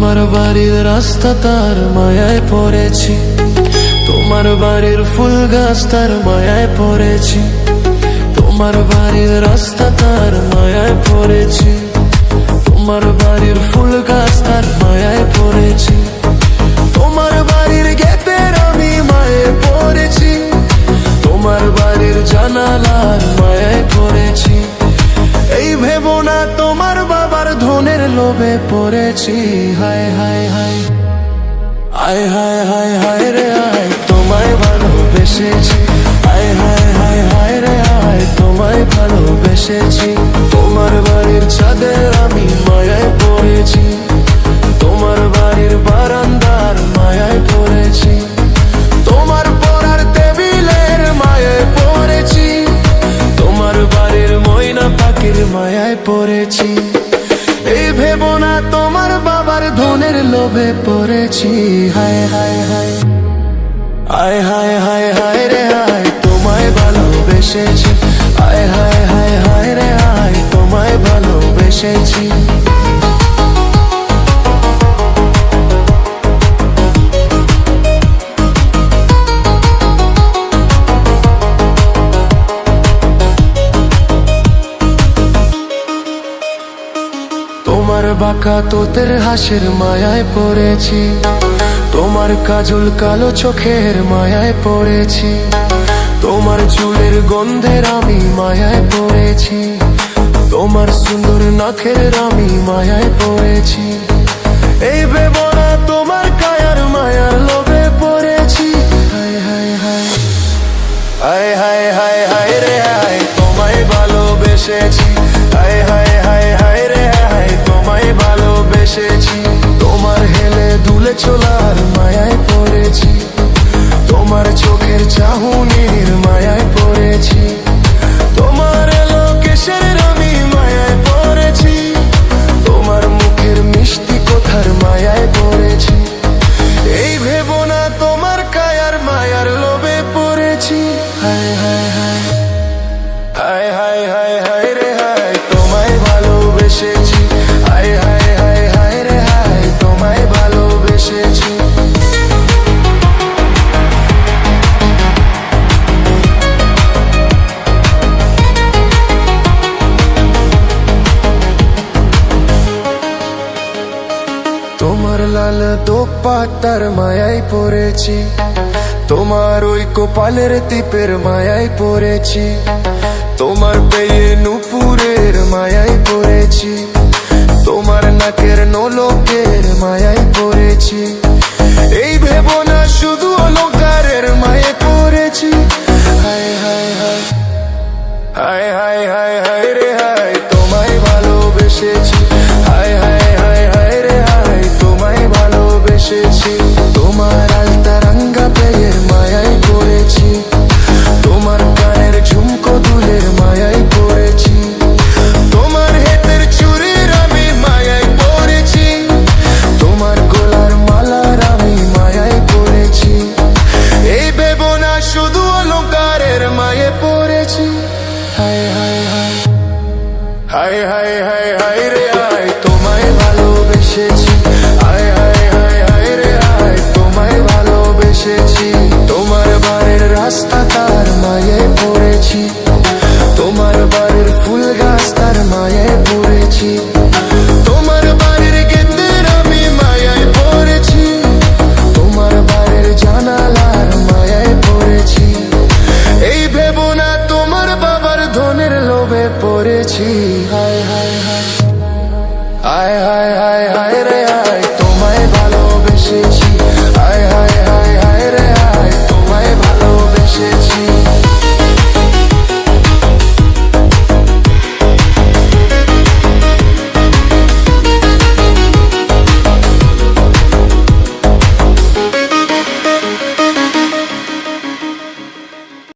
তোমার বাড়ির রাস্তা তার মায়ায় পড়েছি। তোমার বাড়ির ফুল গাছ তার মায়ায় পড়েছি। তোমার বাড়ির রাস্তা তার মায়ায় পড়েছি। তোমার বাড়ির ফুল গাছ তার মায়ায় লোভে পড়েছি, হায় হায় হায়। আয়, হায় হায় হায় রে, আয়, তোমায় ভালোবেসেছি। আয়, হায় হায় হায় রে, আয়, তোমায় ভালোবেসেছি। তোমার ধনের লোভে পড়েছি। হায় হায় হায়। আয়, হায় হায় হায় রে, হায়, তোমায় ভালোবেসেছি। আয়, হায় হায় হায় রে, হায়, তোমায় ভালোবেসেছি। বাঁকা তোতের হাসির মায়ায় পড়েছি। তোমার কাজল কালো চোখের মায়ায় পড়েছি। তোমার চুলের গন্ধের আমি মায়ায় পড়েছি। তোমার সুন্দর নাকের আমি মায়ায় পড়েছি। এই বেবনা তোমার কায়ার মায়ার লোভে পড়েছি। হায় হায় হায়। হায় হায় হায় হায় রে, হায়, তোমায় ভালোবেসেছি। হায় হায় ভালোবেসেছি। তোমার হেলে দুলে চলার মায়ায় পড়েছি। তোমার চোখের চাহুনির লাল দোপাতার মায়ায় পড়েছি। তোমার ওই কপালের টিপের মায়ায় পড়েছি। তোমার পেয়ে নুপুরের মায়ায় পড়েছি। তোমার নাকের নোলকের মায়ায় পড়েছি। হায় হায় হায় হায় হায় হায় হায় হায় হায় হায় হায় রে